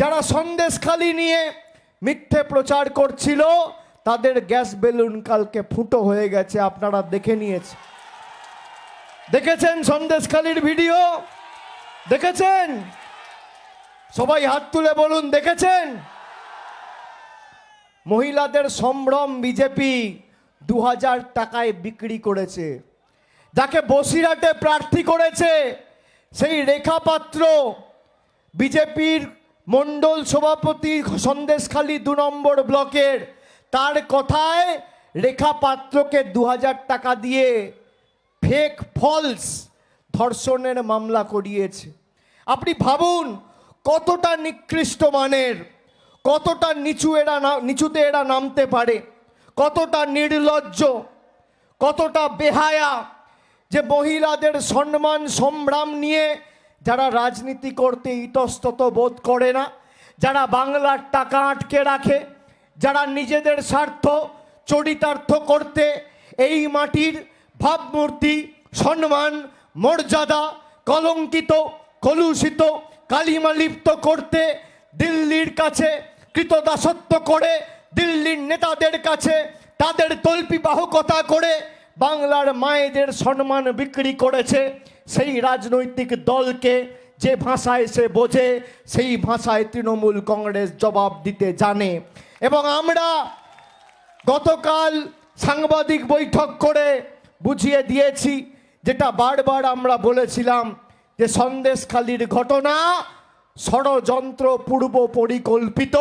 যারা সন্দেশখালি নিয়ে মিথ্যে প্রচার করছিল, তাদের গ্যাস বেলুন কালকে ফুটো হয়ে গেছে, আপনারা দেখে নিয়েছে দেখেছেন সন্দেশখালির ভিডিও? দেখেছেন? সবাই হাত তুলে বলুন, দেখেছেন? মহিলাদের সম্ভ্রম বিজেপি দু হাজার টাকায় বিক্রি করেছে। যাকে বসিরহাটে প্রার্থী করেছে, সেই রেখা পাত্র বিজেপির মণ্ডল সভাপতি সন্দেশখালী দু নম্বর ব্লকের, তার কথায় রেখা পাত্রকে দু হাজার টাকা দিয়ে ফেক ফলস ধর্ষণের মামলা করিয়েছে। আপনি ভাবুন, কতটা নিকৃষ্ট মানের, কতটা নিচু এরা নিচুতে এরা নামতে পারে, কতটা নির্লজ্জ, কতটা বেহায়া যে মহিলাদের সম্মান, সম্ভ্রাম নিয়ে যারা রাজনীতি করতে ইতস্তত বোধ করে না, যারা বাংলার টাকা আটকে রাখে, যারা নিজেদের স্বার্থ চরিতার্থ করতে এই মাটির ভাবমূর্তি, সম্মান, মর্যাদা কলঙ্কিত, কলুষিত, কালিমালিপ্ত করতে দিল্লির কাছে কৃতদাসত্ব করে, দিল্লির নেতাদের কাছে তাদের তল্পি বাহকতা করে বাংলার মায়েদের সম্মান বিক্রি করেছে। সেই রাজনৈতিক দলকে যে ভাষায় সে বোঝে, সেই ভাষায় তৃণমূল কংগ্রেস জবাব দিতে জানে। এবং আমরা গতকাল সাংবাদিক বৈঠক করে বুঝিয়ে দিয়েছি, যেটা বারবার আমরা বলেছিলাম, যে সন্দেশখালির ঘটনা ষড়যন্ত্র পূর্ব পরিকল্পিত,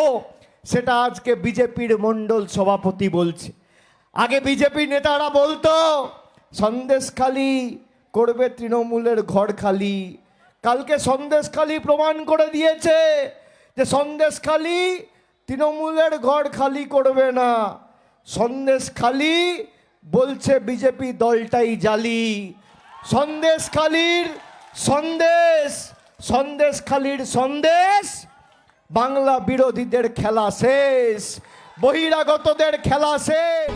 সেটা আজকে বিজেপির মণ্ডল সভাপতি বলছে। আগে বিজেপি নেতারা বলতো, সন্দেশখালি করবে তৃণমূলের ঘর খালি। কালকে সন্দেশখালি প্রমাণ করে দিয়েছে যে সন্দেশখালি তৃণমূলের ঘর খালি করবে না। সন্দেশখালি বলছে বিজেপি দলটাই জালি। সন্দেশখালির সন্দেশ সন্দেশখালির সন্দেশ, বাংলা বিরোধীদের খেলা শেষ, বহিরাগতদের খেলা শেষ।